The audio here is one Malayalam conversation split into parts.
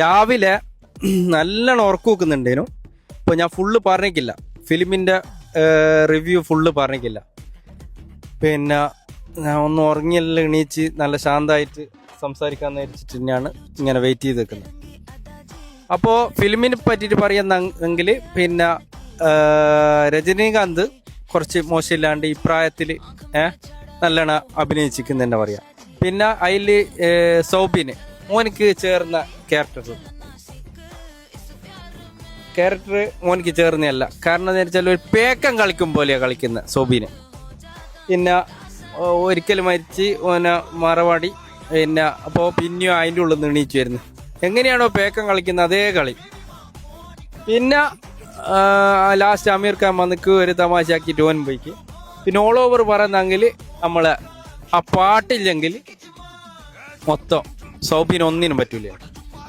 രാവിലെ നല്ലോണം ഉറക്കം വെക്കുന്നുണ്ടേനു. ഇപ്പോൾ ഞാൻ ഫുള്ള് പറഞ്ഞിക്കില്ല ഫിലിമിന്റെ റിവ്യൂ ഫുള്ള് പറഞ്ഞിക്കില്ല പിന്നെ ഞാൻ ഒന്ന് ഉറങ്ങിയെല്ലാം എണീച്ച് നല്ല ശാന്തമായിട്ട് സംസാരിക്കാൻ വിചാരിച്ചിട്ട് തന്നെയാണ് ഇങ്ങനെ വെയിറ്റ് ചെയ്ത് നിൽക്കുന്നത്. അപ്പോൾ ഫിലിമിനെ പറ്റിയിട്ട് പറയുന്നെങ്കിൽ പിന്നെ രജനീകാന്ത് കുറച്ച് മോശമില്ലാണ്ട് ഈ പ്രായത്തിൽ നല്ലോണം അഭിനയിച്ചിരിക്കുന്നു തന്നെ പറയാം. പിന്നെ അതിൽ സൗബിന് മോനിക്ക് ചേർന്ന ക്യാരക്ടർ ക്യാരക്ടർ മോനിക്ക് ചേർന്നതല്ല. കാരണം എന്ന് വെച്ചാൽ ഒരു പേക്കം കളിക്കും പോലെയാണ് കളിക്കുന്നത് സോബിന്. പിന്നെ ഒരിക്കൽ മരിച്ച് ഓനെ മറവാടി പിന്നെ അപ്പോൾ പിന്നെയും അതിന്റെ ഉള്ളിൽ നിന്ന് എണീച്ച് വരുന്നത് എങ്ങനെയാണോ പേക്കം കളിക്കുന്നത് അതേ കളി. പിന്നെ ലാസ്റ്റ് അമീർ ഖാൻ വന്നിക്ക് ഒരു തമാശ ആക്കി ഓൻ പോയിക്ക്. പിന്നെ ഓൾ ഓവർ പറയുന്നെങ്കിൽ നമ്മൾ ആ പാട്ടില്ലെങ്കിൽ മൊത്തം സൗബിന് ഒന്നിനും പറ്റൂല.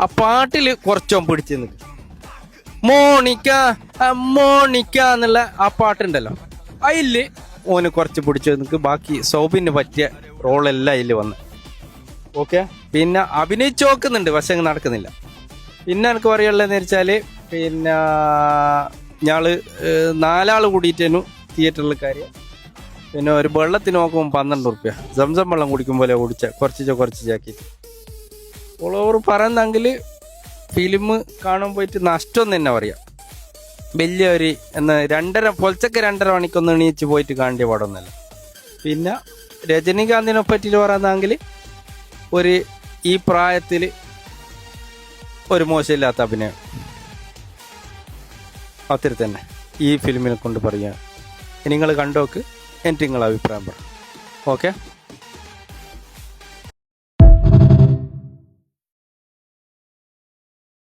ആ പാട്ടിൽ കുറച്ചോ പിടിച്ച് നിൽക്കും. മോണിക്ക മോണിക്ക എന്നുള്ള ആ പാട്ടുണ്ടല്ലോ. അതിൽ ഓന് കുറച്ച് പിടിച്ചു നിൽക്ക്. ബാക്കി സൗബിന് പറ്റിയ റോളെല്ലാം അതിൽ വന്ന്. ഓക്കെ? പിന്നെ അഭിനയിച്ച് നോക്കുന്നുണ്ട് പക്ഷെ അങ്ങ് നടക്കുന്നില്ല. പിന്നെ എനിക്ക് പറയുള്ളതെന്ന് വെച്ചാൽ പിന്നെ ഞാൾ നാലാൾ കൂടിയിട്ടേനു തിയേറ്ററിൽ കാര്യം. പിന്നെ ഒരു വെള്ളത്തിന് നോക്കുമ്പോൾ പന്ത്രണ്ട് റുപ്യ സംസം വെള്ളം കുടിക്കും പോലെ കുടിച്ച കുറച്ച് കുറച്ച് ചാക്കിയിട്ട് ഓൾ ഓവർ പറയുന്നെങ്കിൽ ഫിലിം കാണാൻ പോയിട്ട് നഷ്ടം തന്നെ പറയാം. വലിയ ഒരു എന്നാ രണ്ടര പൊലച്ചക്ക് രണ്ടര മണിക്കൊന്ന് എണീച്ച് പോയിട്ട് കാണേണ്ട പാടൊന്നുമല്ല പിന്നെ രജനീകാന്തിനെ പറ്റിയിട്ട് പറയുന്നെങ്കിൽ ഒരു ഈ പ്രായത്തിൽ ഒരു മോശമില്ലാത്ത അഭിനയം. അത്തിരി തന്നെ. ഈ ഫിലിമിനെ കൊണ്ട് പറയുക. നിങ്ങൾ കണ്ടോക്ക്. എനിക്ക് നിങ്ങളെ അഭിപ്രായം പറയാം ഓക്കെ?